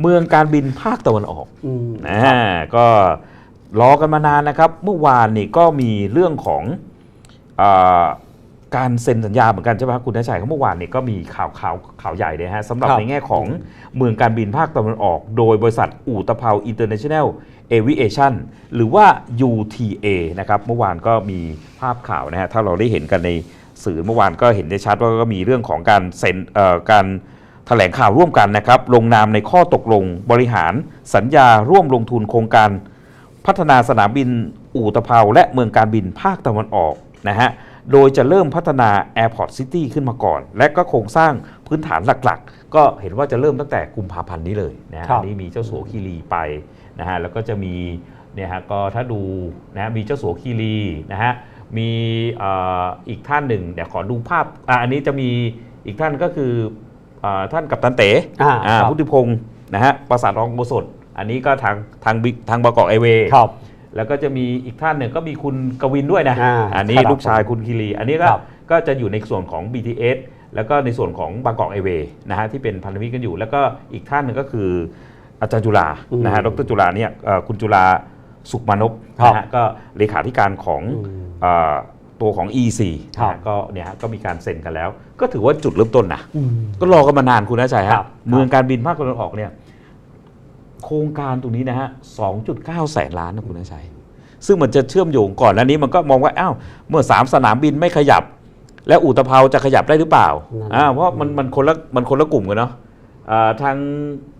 เมืองการบินภาคตะวันออกอืมอ่าก็รอกันมานานนะครับ เมื่อวานนี่ก็มีเรื่องของอาการเซ็นสัญญาเหมือนกันใช่ไหมครับคุณทัชชัยครับเมื่อวานนี่ก็มีข่าวข่าวข่าวใหญ่เลยฮะสำหรับครับในแง่ของเมืองการบินภาคตะวันออก โดยบริษัทอู่ตะเภาอินเตอร์เนชั่นแนลเอวิเอชันหรือว่า UTA นะครับเมื่อวานก็มีภาพข่าวนะฮะถ้าเราได้เห็นกันในสื่อเมื่อวานก็เห็นได้ชัดว่าก็มีเรื่องของการเซ็นเอ่อการ แถลงข่าวร่วมกันนะครับ ลงนามในข้อตกลงบริหาร สัญญาร่วมลงทุนโครงการ พัฒนาสนามบินอู่ตะเภาและเมืองการบินภาคตะวันออกนะฮะโดยจะเริ่มพัฒนา Airport City ขึ้นมาก่อน และก็โครงสร้างพื้นฐานหลักๆ ก็เห็นว่าจะเริ่มตั้งแต่กุมภาพันธ์นี้เลยนะฮะครับอันนี้มีเจ้าสัวคีรีไปนะฮะแล้วก็จะมีเนี่ยฮะก็ถ้าดูนะฮะมีเจ้าสัวคีรีนะฮะมีเอ่ออีกท่านหนึ่งเดี๋ยวขอดูภาพอะอันนี้จะมีอีกท่านก็คือเอ่อ ท่านกัปตันเต๋อ่าอ่าครับพุทธิพงศ์นะฮะประสาทรองโกศลอันนี้ก็ทางทางบิ๊กทางบกไอเวครับแล้วก็จะมีอีกท่านหนึ่งก็มีคุณกวินด้วยนะอ่าอันนี้ครับลูกชายคุณคีรี อันนี้ก็ครับก็จะอยู่ในส่วนของ BTS แล้วก็ในส่วนของบางกอกไอเวนะฮะที่เป็นพันธมิตรกันอยู่ แล้วก็อีกท่านหนึ่งก็คืออาจารย์จุฬาอืมนะฮะดรจุฬาเนี่ยเอ่อคุณจุฬาสุขมานพครับนะฮะก็เลขาธิการของอืมเอ่อ ตัวของ EC ครันะบฮะก็เนี่ยฮะก็มีการเซ็นกันแล้ว ก็ถือว่าจุดเริ่มต้นนะอืมก็รอกันมานานคุณนะชัยครัฮะบ เมืองการบินภาคตะวันออกเนี่ยโครงการตรงนี้นะฮะ 2.9 แสนล้านนะคุณนะชัย ซึ่งมันจะเชื่อมโยงก่อนแล้วนี้มันก็มองว่าอ้าวเมื่อ 3 สนามบินไม่ขยับ แล้วอู่ตะเภาจะขยับได้หรือเปล่านั่น อ่าเพราะมันมันคนละมันคนละกลุ่มกันเนาะอ่าทาง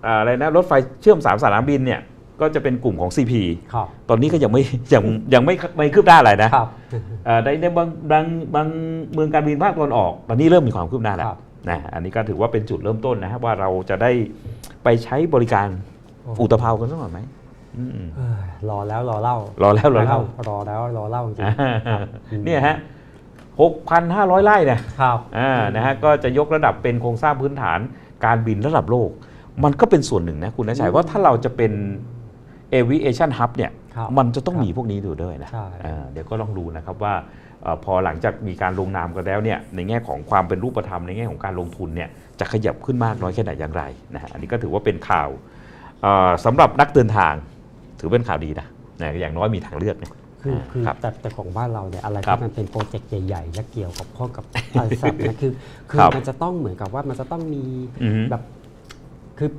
อ่าอะไรนะรถไฟเชื่อม 3 สนามบินเนี่ย ก็จะเป็นกลุ่มของ CP ครับตอนนี้ก็ยังไม่ยังยังไม่ไม่คืบหน้าอะไรนะครับเอ่อในในบางบางบางเมืองการบินภาคตะวันออก ตอนนี้เริ่มมีความคืบหน้าแล้วครับ นะอันนี้ก็ถือว่าเป็นจุดเริ่มต้นนะครับว่าเราจะได้ไปใช้บริการอู่ตะเภากันสักหน่อยไหมอืมเอ้ยรอแล้วรอเล่ารอแล้วรอเล่ารอแล้วรอเล่าจริง อ่าเนี่ยฮะ 6,500 ไร่เนี่ยๆครับ อ่า นะฮะ ก็จะยกระดับเป็นโครงสร้างพื้นฐานการบินระดับโลก มันก็เป็นส่วนหนึ่งนะคุณนะชัยว่าถ้าเราจะเป็น aviation hub เนี่ยครับมันจะต้องครับมีพวกนี้อยู่ด้วยนะใช่อ่าเดี๋ยวก็ลองดูนะครับว่าเอ่อพอหลังจากมีการลงนามกันแล้วเนี่ยในแง่ของความเป็นรูปธรรมในแง่ของการลงทุนเนี่ยจะขยับขึ้นมากน้อยแค่ไหนอย่างไรนะฮะอันนี้ก็ถือว่าเป็นข่าวเอ่อสำหรับนักเดินทางถือเป็นข่าวดีนะนะอย่างน้อยมีทางเลือกเนี่ยคือคือครับแต่แต่ของบ้านเราเนี่ยอะไรครับที่มันเป็นโปรเจกต์ใหญ่ๆและเกี่ยวกับข้องกับอะไรสัตว์นะคือคือครับมันจะต้องเหมือนกับว่ามันจะต้องมีอือฮึแบบคือ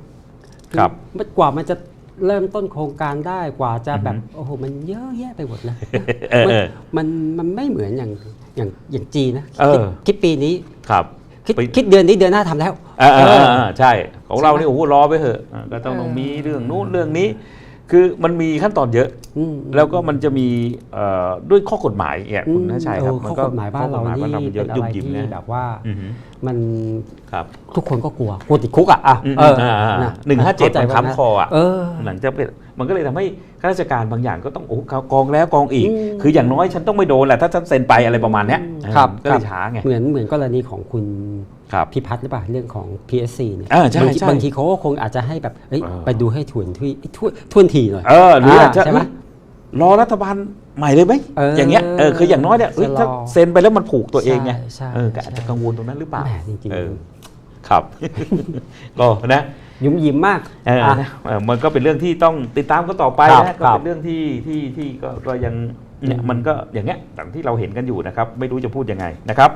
อครับมันกว่ามันจะ เริ่มต้นโครงการได้กว่าจะแบบอือฮึโอ้โหมันเยอะแยะไปหมดเลยเออเออมันมันมันไม่เหมือนอย่างอย่างอย่างจีนนะเออคิดคิดปีนี้ครับคิดไปคิดเดือนนี้เดือนหน้าทำแล้วเออเออเออเออเออใช่ ของเราใช่ไหมนี่โอ้โหรอไปเถอะอะก็ต้องเออมีเรื่องนู้นเรื่องนี้ คือมันมีขั้นตอนเยอะ อืมแล้วก็มันจะมีเอ่อด้วยข้อกฎหมายเนี่ยคุณอืมน่าชัยครับเออข้อกฎหมายบ้านเราข้อกฎหมายบ้านเรามันเยเป็อะนอะยุ่ไรมยิ้มที่นะแบบว่าอือฮึมันครับ ทุกคนก็กลัวกลัวติดคุกอะอะอืมเอออ่าอ่านะหนึ่งห้าเจ็ดข้มันใจว่ค้ำคออะ เออ หลังจากเป็น มันก็เลยทำให้ข้าราชการบางอย่างก็ต้องโอ้กองแล้วกองอีกอืมคืออย่างน้อยฉันต้องไม่โดนแหละถ้าฉันเซ็นไปอะไรประมาณเนี้ยครับเออก็เลยช้าไงเหมือนเหมือนกรณีของคุณครับพิพัฒน์หรือเปล่าเรื่องของ PSC เนี่ยอ่าใช่บางทีใช่บางทีเขาก็คงอาจจะให้แบบเอ้ยเออไปดูให้ทวนที่ทวนทวนทีหน่อยเออหรืออาจจะใช่ไหมรอรัฐบาลใหม่เลยไหมเอออย่างเงี้ยเออคืออย่างน้อยเนี่ยเอ้ยจะรอถ้าเซ็นไปแล้วมันผูกตัวเองไงใช่ใช่เออก็อาจจะใช่กังวลตรงนั้นหรือเปล่าแหมจริงๆเออ ครับ ก็นะยุ่มยิ้มมากเอออะ นะเออมันก็เป็นเรื่องที่ต้องติดตามกันต่อไปครับนะก็ครับเป็นเรื่องที่ที่ที่ก็ก็ยังเนี่ยอืม มันก็อย่างเงี้ยอย่างที่เราเห็นกันอยู่นะครับ ไม่รู้จะพูดยังไงนะครับ